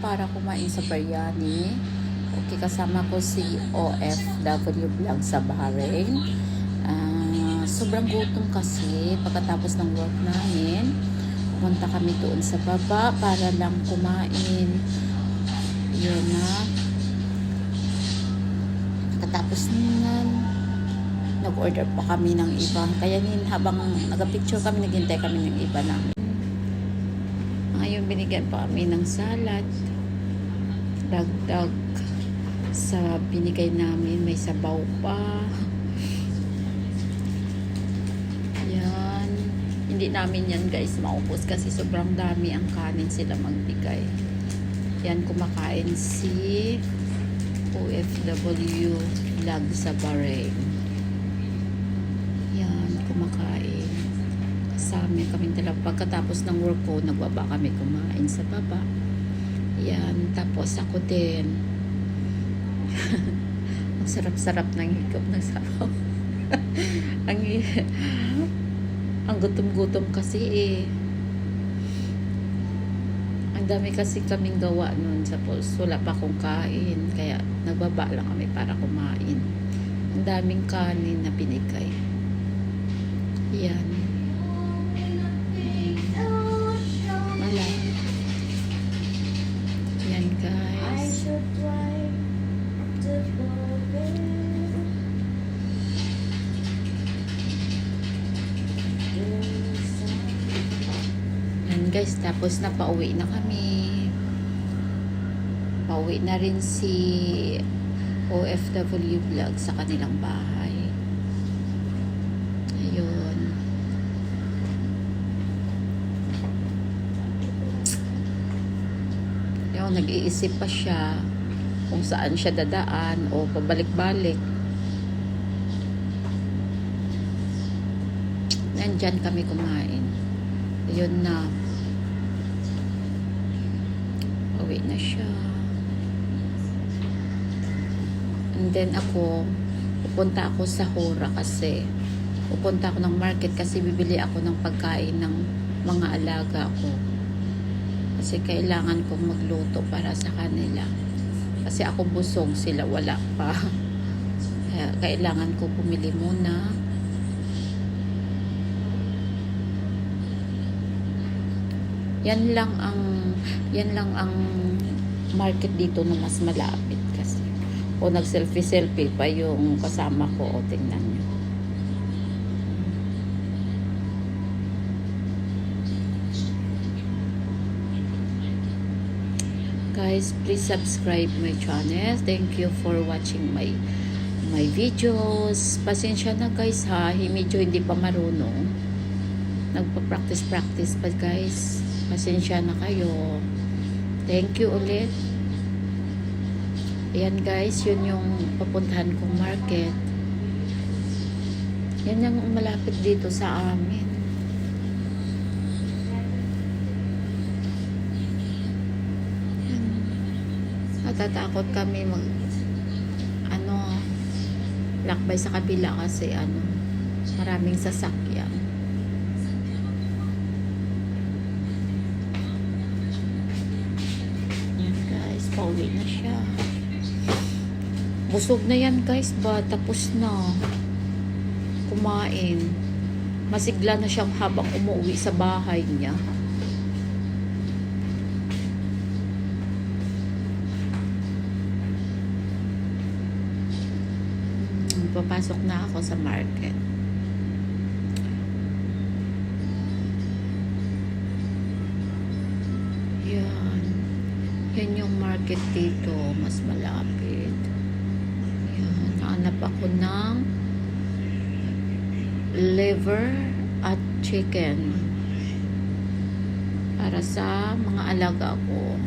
para kumain sa biryani. Okay, kasama ko si OFW vlog sa Bahrain. Ah, sobrang gutom kasi pagkatapos ng work namin. Pumunta kami doon sa baba para lang kumain. Yun na. Pagkatapos nun, nag-order pa kami ng iba. Kaya nin, habang nag-picture kami, naghintay kami ng iba namin. Ngayon binigyan pa kami ng salad. Dagdag sa binigay namin may sabaw pa. Yan. Hindi namin yan guys maubos kasi sobrang dami ang kanin sila magbigay. Yan kumakain si OFW vlog sa Bahrain. Yan, kumakain kasama kami dalawa. Pagkatapos ng work ko, nagbaba kami kumain sa baba. Yan, tapos ako din. Ang sarap-sarap ng higop ng sabaw. ang, ang gutom-gutom kasi eh. Ang dami kasi kaming gawa nun sa post. Wala pa akong kain. Kaya nagbaba lang kami para kumain. Ang daming kanin na binigay. Yan. Guys. Yan guys, tapos na pauwi na kami. Pauwi na rin si OFW vlog sa kanilang bahay. Ayun. Yung nag-iisip pa siya kung saan siya dadaan o pabalik-balik. Nandyan kami kumain. Ayun na. Uwi na siya. And then ako, pupunta ako sa Hora kasi pupunta ako ng market kasi bibili ako ng pagkain ng mga alaga ko. Kasi kailangan kong magluto para sa kanila. Kasi ako busog, sila wala pa. Kaya kailangan ko pumili muna. Yan lang ang yan lang ang market dito na mas malapit kasi. O nag-selfie-selfie pa yung kasama ko. O tingnan nyo. Guys, please subscribe my channel. Thank you for watching my my videos. Pasensya na guys ha, medyo hindi pa marunong. Nagpa-practice-practice pa guys. Pasensya na kayo. Thank you ulit. Ayan guys, yun yung papuntahan kong market. Yan yung malapit dito sa amin. Yan. Natatakot kami mag ano lakbay sa kabila kasi ano maraming sasakyan. Yan guys, pauwi na siya. Busog na yan guys ba? Tapos na. Kumain. Masigla na siyang habang umuwi sa bahay niya. Papasok na ako sa market. Yan. Yan yung market dito. Mas malapit. Yan. Hanap ako ng liver at chicken para sa mga alaga ko.